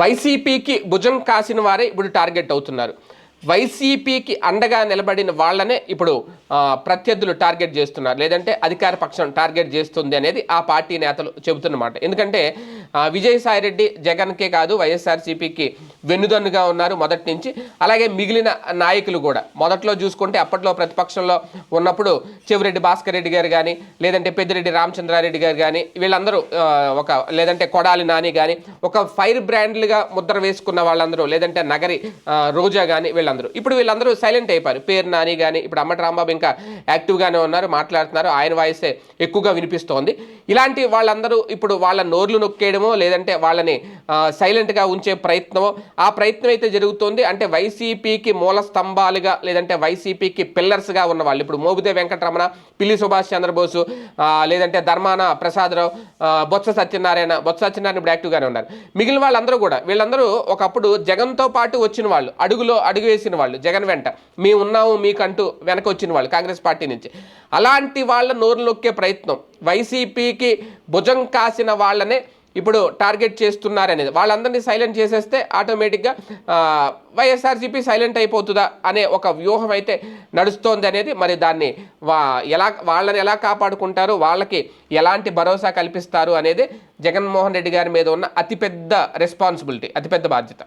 వైసీపీకి భుజం కాసిన వారే ఇప్పుడు టార్గెట్ అవుతున్నారు. వైసీపీకి అండగా నిలబడిన వాళ్ళనే ఇప్పుడు ప్రత్యర్థులు టార్గెట్ చేస్తున్నారు. లేదంటే అధికార పక్షం టార్గెట్ చేస్తుంది అనేది ఆ పార్టీ నేతలు చెబుతున్నమాట. ఎందుకంటే విజయసాయిరెడ్డి జగన్కే కాదు వైఎస్ఆర్సీపీకి వెన్నుదన్నుగా ఉన్నారు మొదటి నుంచి. అలాగే మిగిలిన నాయకులు కూడా. మొదట్లో చూసుకుంటే అప్పట్లో ప్రతిపక్షంలో ఉన్నప్పుడు చెవిరెడ్డి భాస్కర్ రెడ్డి గారు కానీ లేదంటే పెద్దిరెడ్డి రామచంద్రారెడ్డి గారు కానీ వీళ్ళందరూ ఒక లేదంటే కొడాలి నాని కానీ ఒక ఫైర్ బ్రాండ్లుగా ముద్ర వేసుకున్న వాళ్ళందరూ లేదంటే నగరి రోజా కానీ వీళ్ళందరూ. ఇప్పుడు వీళ్ళందరూ సైలెంట్ అయిపోయారు. పేరు నాని కానీ ఇప్పుడు అమ్మటి రాంబాబు ఇంకా యాక్టివ్గానే ఉన్నారు మాట్లాడుతున్నారు. ఆయన వాయిసే ఎక్కువగా వినిపిస్తోంది. ఇలాంటి వాళ్ళందరూ ఇప్పుడు వాళ్ళ నోర్లు నొక్కేయడం చేయడమో లేదంటే వాళ్ళని సైలెంట్గా ఉంచే ప్రయత్నమో ఆ ప్రయత్నం అయితే జరుగుతోంది. అంటే వైసీపీకి మూల స్తంభాలుగా లేదంటే వైసీపీకి పిల్లర్స్గా ఉన్న వాళ్ళు. ఇప్పుడు మోబుదే వెంకటరమణ పిల్లి సుభాష్ చంద్రబోసు లేదంటే ధర్మాన ప్రసాదరావు బొత్స సత్యనారాయణ బొత్స సత్యనారాయణ ఇప్పుడు యాక్టివ్గానే ఉన్నారు. మిగిలిన వాళ్ళందరూ కూడా వీళ్ళందరూ ఒకప్పుడు జగన్తో పాటు వచ్చిన వాళ్ళు అడుగులో అడుగు వేసిన వాళ్ళు జగన్ వెంట. మేము ఉన్నాము మీకంటూ వెనక వచ్చిన వాళ్ళు కాంగ్రెస్ పార్టీ నుంచి. అలాంటి వాళ్ళ నోరు నొక్కే ప్రయత్నం వైసీపీకి భుజం కాసిన వాళ్ళనే ఇప్పుడు టార్గెట్ చేస్తున్నారనేది. వాళ్ళందరినీ సైలెంట్ చేసేస్తే ఆటోమేటిక్గా వైఎస్ఆర్సీపీ సైలెంట్ అయిపోతుందా అనే ఒక వ్యూహం అయితే నడుస్తోంది అనేది మరి దాన్ని వా ఎలా వాళ్ళని ఎలా కాపాడుకుంటారు వాళ్ళకి ఎలాంటి భరోసా కల్పిస్తారు అనేది జగన్మోహన్ రెడ్డి గారి మీద ఉన్న అతిపెద్ద రెస్పాన్సిబిలిటీ అతిపెద్ద బాధ్యత.